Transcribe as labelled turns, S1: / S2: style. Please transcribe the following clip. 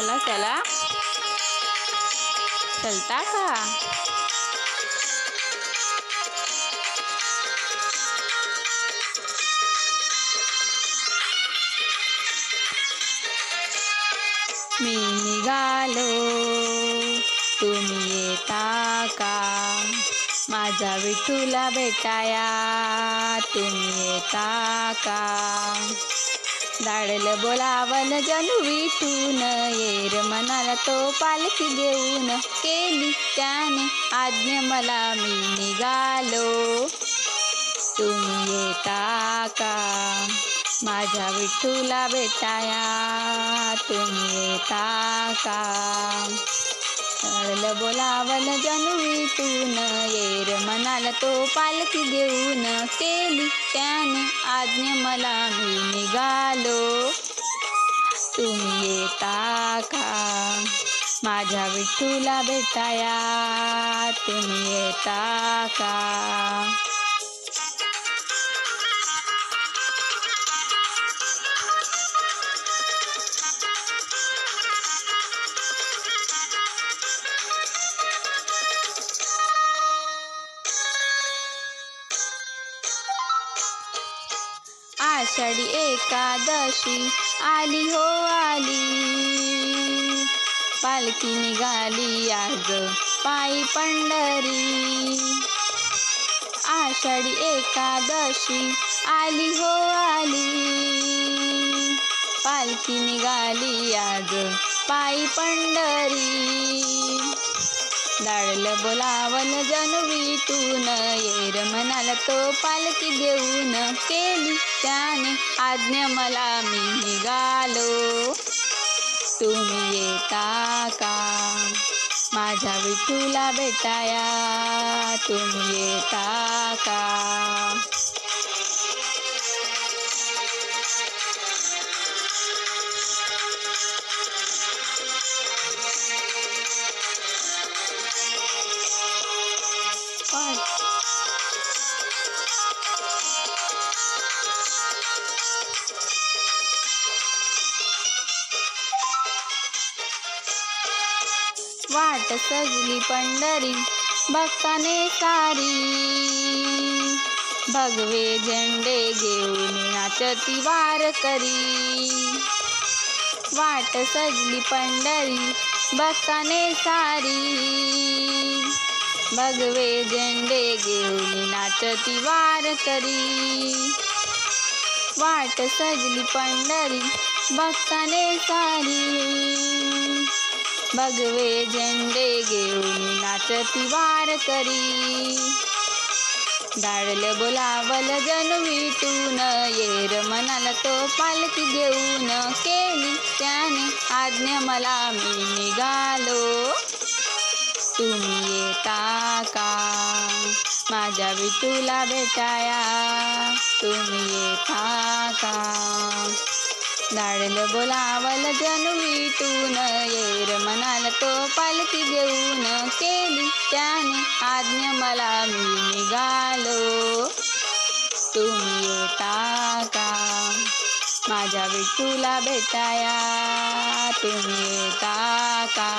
S1: चला चला. चलता का? मी निघालो. तुम्ही येता का? माझा विठूला भेटाया. तुम्ही येता का? दाडल बोलावन जनू विठून येर मनाला तो पालखी घेऊन केली त्याने. आज्ञा मला मी निघालो. तुम्ही येता का? माझ्या विठूला भेटाया. तुम्ही येता का? चढल बोलावन जनू विठून मनाला तो पालखी घेऊन केली त्याने आज्ञा मला मी निघालो. तुम्ही येता का? माझ्या विठूला भेटाया. तुम्ही येता का? आषाढी एकादशी आली हो आली. पालखी निघाली आज पायी पंढरी. आषाढी एकादशी आली हो आली. पालखी निघाली आज पायी पंढरी. दाडलं बोलावल तू न येर म्हणाला तो पालखी घेऊन केली त्याने आज्ञा मला मी निघालो. तुम्ही येता का? माझ्या विठूला भेटाया. तुम्ही येता का? वाट सजली पंढरी भक्ताने सारी. भगवे झेंडे घेऊन नाचती वार करी. वाट सजली पंढरी भक्ताने सारी. भगवे झेंडे घेऊन नाचती वार करी वाट सजली पंढरी भक्ताने सारी. भगवे झेंडे घेऊन नाचती वार करी डाळल बोलावल जण विटून येर मनाला तो पालखी घेऊन. केली त्याने आज्ञा मला मी निघालो. तुम्ही काका माझ्या विठूला भेटाया. तुम्ही येता का? दाडल बोलावल जण विटून येर म्हणाल तो पालखी घेऊन केली त्याने आज्ञा. मला मी निघालो. तुम्ही येता का? माझ्या विठूला भेटाया. तुम्ही येता का?